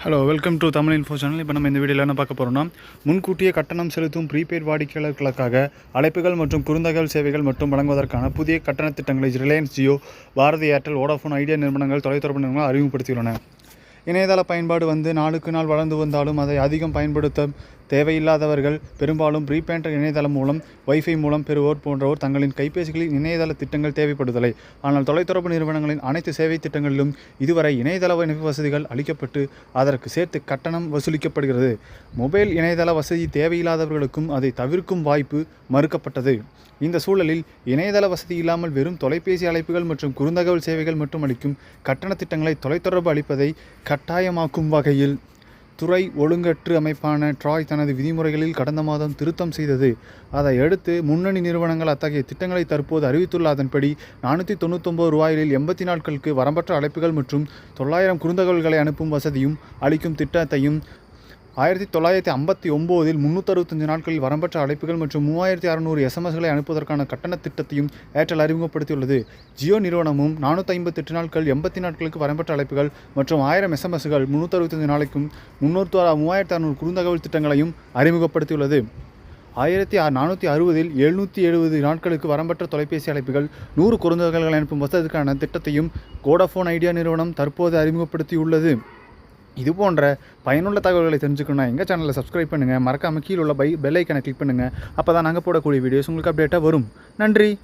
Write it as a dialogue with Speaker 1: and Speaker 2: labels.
Speaker 1: Hello welcome to Tamil info channel இப்போ நம்ம இந்த வீடியோவில் என்ன பார்க்க போகிறோம்னா முன்கூட்டியே கட்டணம் செலுத்தும் ப்ரீபெய்ட் வாடிக்கையாளர்களுக்காக அழைப்புகள் மற்றும் குறுந்தகவல் சேவைகள் மற்றும் வழங்குவதற்கான புதிய கட்டண திட்டங்களை Reliance Jio Bharti Airtel Vodafone Idea நிறுவனங்கள் தொலைத்தொடர்பு நிறுவனங்கள் அறிமுகப்படுத்தியுள்ளன. இணையதள பயன்பாடு வந்து நாளுக்கு நாள் வளர்ந்து வந்தாலும் அதை அதிகம் பயன்படுத்த தேவையில்லாதவர்கள் பெரும்பாலும் ப்ரீபேண்ட் இணையதளம் மூலம் வைஃபை மூலம் பெறுவோர் போன்றோர் தங்களின் கைபேசிகளில் இணையதள திட்டங்கள் தேவைப்படுதலை. ஆனால் தொலைத்தொடர்பு நிறுவனங்களின் அனைத்து சேவை திட்டங்களிலும் இதுவரை இணையதள இணைப்பு வசதிகள் அளிக்கப்பட்டு அதற்கு சேர்த்து கட்டணம் வசூலிக்கப்படுகிறது. மொபைல் இணையதள வசதி தேவையில்லாதவர்களுக்கும் அதை தவிர்க்கும் வாய்ப்பு மறுக்கப்பட்டது. இந்த சூழலில் இணையதள வசதி இல்லாமல் வெறும் தொலைபேசி அழைப்புகள் மற்றும் குறுந்தகவல் சேவைகள் மட்டும் அளிக்கும் கட்டண திட்டங்களை தொலைத்தொடர்பு அளிப்பதை கட்டாயமாக்கும் வகையில் துறை ஒழுங்கற்று அமைப்பான ட்ராய் தனது விதிமுறைகளில் கடந்த மாதம் திருத்தம் செய்தது. அதை அடுத்து முன்னணி நிறுவனங்கள் அத்தகைய திட்டங்களை தற்போது அறிவித்துள்ள அதன்படி நானூற்றி தொண்ணூத்தொம்பது ரூபாயில் எண்பத்தி நாட்களுக்கு வரம்பற்ற அழைப்புகள் மற்றும் தொள்ளாயிரம் குறுந்தகவல்களை அனுப்பும் வசதியும் அளிக்கும் திட்டத்தையும் ஆயிரத்தி தொள்ளாயிரத்தி ஐம்பத்தி ஒம்போதில் முந்நூற்றறுபத்தஞ்சு நாட்களில் வரம்பற்ற அழைப்புகள் மற்றும் மூவாயிரத்தி அறநூறு எஸ்எம்எஸ்களை அனுப்புவதற்கான கட்டண திட்டத்தையும் ஏர்டெல் அறிமுகப்படுத்தியுள்ளது. ஜியோ நிறுவனமும் நானூற்றி ஐம்பத்தெட்டு நாட்கள் எண்பத்தி நாட்களுக்கு வரம்பற்ற அழைப்புகள் மற்றும் ஆயிரம் எஸ்எம்எஸ்கள் முந்நூற்றறுபத்தஞ்சு நாளைக்கும் முந்நூற்று மூவாயிரத்தி அறநூறு குறுந்தகவல் திட்டங்களையும் அறிமுகப்படுத்தியுள்ளது. ஆயிரத்தி நானூற்றி அறுபதில் எழுநூற்றி எழுபது நாட்களுக்கு வரம்பற்ற தொலைபேசி அழைப்புகள் நூறு குறுந்தகவல்கள் அனுப்பும் வசதிக்கான திட்டத்தையும் கோடாஃபோன் ஐடியா நிறுவனம் தற்போது அறிமுகப்படுத்தியுள்ளது. இது போன்ற பயனுள்ள தகவல்களை தெரிஞ்சுக்கணும்னா எங்கள் சேனலை சப்ஸ்கிரைப் பண்ணுங்கள் மறக்காமல் கீழே உள்ள பை பெல் ஐக்கனை கிளிக் பண்ணுங்கள் அப்போ தான் நாங்கள் போடக்கூடிய வீடியோஸ் உங்களுக்கு அப்டேட்டாக வரும். நன்றி.